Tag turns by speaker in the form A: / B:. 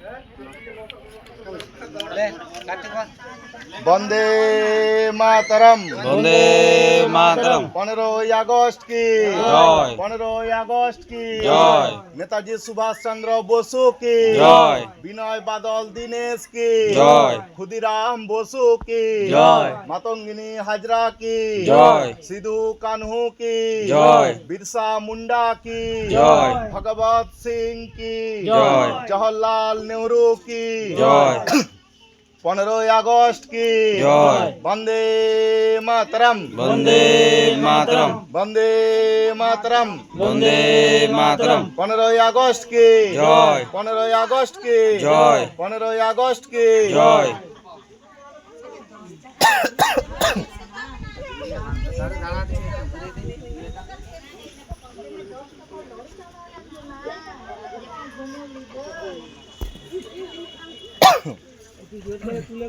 A: É? বন্দে মাতরম
B: বন্দে মাতরম
A: পনেরোই আগস্ট কি
B: জয়।
A: পনেরোই আগস্ট কি
B: জয়।
A: নেতাজি সুভাষ চন্দ্র বসু কি
B: জয়।
A: বিনয় বাদল দীনেশ কি
B: জয়।
A: ক্ষুদিরাম বসু কি
B: জয়।
A: মাতঙ্গিনী হাজরা কি
B: জয়।
A: সিধু কানহু কি
B: জয়।
A: বিরসা মুন্ডা কি
B: জয়।
A: ভগবত সিং কি
B: জয়।
A: জওহরলাল নেহরু কি
B: জয়।
A: পনেরোই আগস্ট কি
B: জয়।
A: বন্দে মাতরম
B: বন্দে মাতরম
A: বন্দে মাতরম
B: বন্দে মাতরম
A: পনেরোই আগস্ট কি
B: জয়।
A: পনেরোই আগস্ট কি
B: জয়।
A: পনেরোই আগস্ট কি
B: জয় তুলে